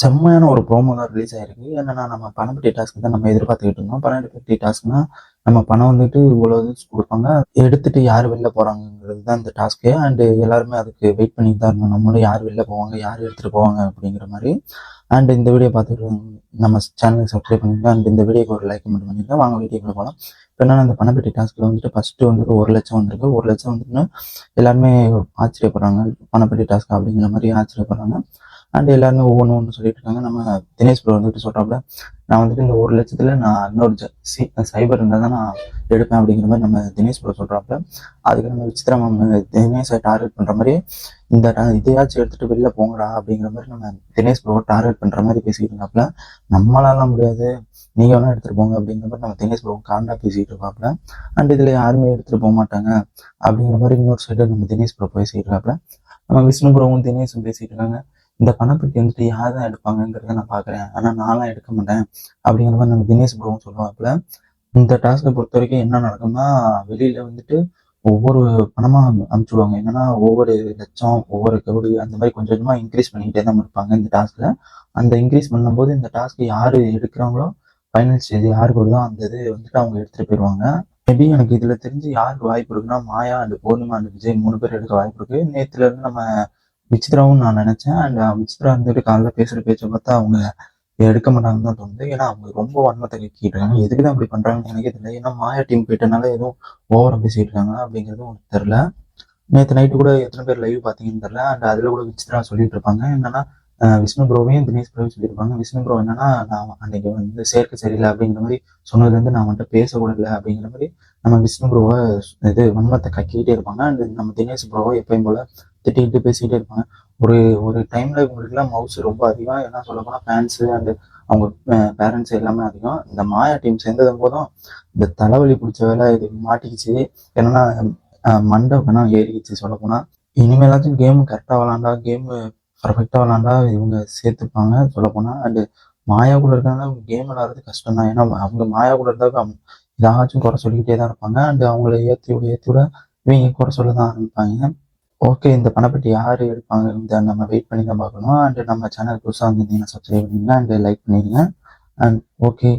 செம்மையான ஒரு ப்ரோமோ தான் ரிலீஸ் ஆயிருக்கு. என்னன்னா நம்ம பணப்பட்டி டாஸ்க்கு தான் நம்ம எதிர்பார்த்துக்கிட்டு இருந்தோம். பணப்பட்டி டாஸ்க்னா நம்ம பணம் வந்துட்டு இவ்வளோ இது கொடுப்பாங்க. எடுத்துட்டு யார் வெளில போறாங்கங்கிறது தான் இந்த டாஸ்க்கு அண்டு எல்லாருமே அதுக்கு வெயிட் பண்ணிட்டு தான் இருந்தோம். நம்மளும் யார் வெளில போவாங்க யார் எடுத்துகிட்டு போவாங்க அப்படிங்கிற மாதிரி. அண்ட் இந்த வீடியோ பார்த்துட்டு நம்ம சேனலுக்கு சப்ஸ்கிரைப் பண்ணிருக்கோம் அண்ட் இந்த வீடியோக்கு ஒரு லைக் மட்டும் பண்ணிருக்கேன் வாங்க வீடியோக்குள்ள போகலாம் இப்போ என்னன்னா அந்த பணப்பட்டி டாஸ்க்கில் வந்துட்டு ஃபஸ்ட்டு வந்துட்டு ஒரு லட்சம் வந்திருக்கு. ஒரு லட்சம் வந்துட்டுன்னு எல்லாருமே ஆச்சரியப்படுறாங்க. பணப்பட்டி டாஸ்க் அப்படிங்கிற மாதிரி ஆச்சரியப்படுறாங்க. அண்ட் எல்லாருமே ஒவ்வொன்று ஒன்று சொல்லிட்டு இருக்காங்க நம்ம தினேஷ் ப்ரோ வந்துட்டு சொல்கிறாப்புல நான் வந்துட்டு இந்த ஒரு லட்சத்தில் நான் இன்னொரு சி சைபர் இருந்தால் தான் நான் எடுப்பேன் அப்படிங்கிற மாதிரி நம்ம தினேஷ் ப்ரோ சொல்கிறாப்புல அதுக்கு நம்ம விசித்திரம் நம்ம தினேஷை டார்கெட் பண்ணுற மாதிரி இந்த இதையாச்சும் எடுத்துகிட்டு வெளில போங்கடா அப்படிங்கிற மாதிரி நம்ம தினேஷ் ப்ரோ டார்கெட் பண்ணுற மாதிரி பேசிக்கிட்டு இருக்காப்புல நம்மளால முடியாது. நீங்கள் வேணா எடுத்துட்டு போங்க அப்படிங்கிற மாதிரி நம்ம தினேஷ் ப்ரோ காண்டா பேசிகிட்டு இருக்காப்புல அண்ட் இதுல யாருமே எடுத்துட்டு போக மாட்டாங்க அப்படிங்கிற மாதிரி இன்னொரு சைடு நம்ம தினேஷ் ப்ரோ பேசிட்டு இருக்காப்புல நம்ம விஷ்ணு ப்ரோவும் தினேஷும் பேசிட்டு இருக்காங்க. இந்த பணப்பட்டி வந்துட்டு யார் தான் எடுப்பாங்கங்கிறத நான் பார்க்குறேன் ஆனால் நான்லாம் எடுக்க மாட்டேன். அப்படிங்கிற மாதிரி நம்ம தினேஷ் ப்ரோவும் சொல்லுவாப்புல இந்த டாஸ்க்கை பொறுத்த வரைக்கும் என்ன நடக்கும்னா வெளியில் வந்துட்டு ஒவ்வொரு பணமாக அனுப்பிச்சுடுவாங்க. என்னன்னா ஒவ்வொரு லட்சம் ஒவ்வொரு கவுடி அந்த மாதிரி கொஞ்சம் கொஞ்சமாக இன்க்ரீஸ் பண்ணிக்கிட்டே தான் இருப்பாங்க இந்த டாஸ்கில். அந்த இன்க்ரீஸ் பண்ணும்போது இந்த டாஸ்க் யார் எடுக்கிறாங்களோ ஃபைனல் ஸ்டேஜ் யாருக்கு வருதோ அந்த இது வந்துட்டு அவங்க எடுத்துகிட்டு போயிடுவாங்க மேபி எனக்கு இதில் தெரிஞ்சு யாருக்கு வாய்ப்பு இருக்குன்னா மாயா அண்ட் பூர்ணிமா அண்ட் விஜய் மூணு பேர் எடுக்க வாய்ப்பு இருக்குது நேற்றுலேருந்து நம்ம விசித்ராவும் நான் நினச்சேன். அண்ட் விசித்ரா இருந்துட்டு காலைல பேசுற பேச்சை பார்த்தா அவங்க எடுக்க மாட்டாங்கன்னு தான் தோணுது. ஏன்னா அவங்க ரொம்ப வன்மத்தை கக்கிட்டு இருக்காங்க எதுக்கு தான் அப்படி பண்றாங்கன்னு எனக்கு தெரியல. ஏன்னா மாயா டீம் போயிட்டனால எதுவும் ஓவரா பேசிட்டு இருக்காங்க அப்படிங்கிறதும் எனக்கு தெரியல. நேற்று நைட்டு கூட எத்தனை பேர் லைவ் பார்த்தீங்கன்னு தெரில அண்ட் அதுல கூட விசித்ரா சொல்லிட்டு இருப்பாங்க. என்னன்னா விஷ்ணு ப்ரோவையும் தினேஷ் ப்ரோவையும் சொல்லியிருப்பாங்க. விஷ்ணு ப்ரோ என்னன்னா நான் அன்னைக்கு வந்து சேர்க்க சரியில்லை அப்படிங்கிற மாதிரி சொன்னதுலேருந்து நான் வந்துட்டு பேசக்கூட இல்லை அப்படிங்கிற மாதிரி நம்ம விஷ்ணு ப்ரோவை இது வன்மத்தை கக்கிக்கிட்டே இருப்பாங்க. அண்ட் நம்ம தினேஷ் ப்ரோவை எப்பயும் போல திட்டிக்கிட்டு பேசிக்கிட்டே இருப்பாங்க. ஒரு ஒரு டைம்ல இவங்களுக்குலாம் மவுஸ் ரொம்ப அதிகம். என்ன சொல்ல போனால் ஃபேன்ஸு அண்டு அவங்க பேரண்ட்ஸ் எல்லாமே அதிகம். இந்த மாயா டீம் சேர்ந்ததும் போதும் இந்த தலைவலி பிடிச்ச வேலை இது மாட்டிக்கிச்சு. என்னன்னா அஹ் மண்டை வேணா ஏறிக்கிச்சு சொல்ல போனா இனிமேலாச்சும் கேம் கரெக்டாக விளாண்டா கேமு பர்ஃபெக்டாக விளாண்டா இவங்க சேர்த்துப்பாங்க. சொல்லப்போனால் அண்டு மாயா கூட இருக்காங்க கேம் விளாட்றது கஷ்டம் தான் ஏன்னா அவங்க மாயா கூட இருந்தாக்க ஏதாச்சும் குறை சொல்லிக்கிட்டே தான் இருப்பாங்க. அண்ட் அவங்கள ஏற்றி விட ஏற்றி விட இவங்க குறை சொல்ல தான் ஆரம்பிப்பாங்க. ஓகே இந்த பணப்பட்டி யார் எடுப்பாங்க? இந்த நம்ம வெயிட் பண்ணி தான் பார்க்கணும். அண்டு நம்ம சேனல் புதுசாக வந்திருந்தீங்கன்னா சப்ஸ்கிரைப் பண்ணிங்கன்னா அண்ட் லைக் பண்ணிடுங்க அண்ட் ஓகே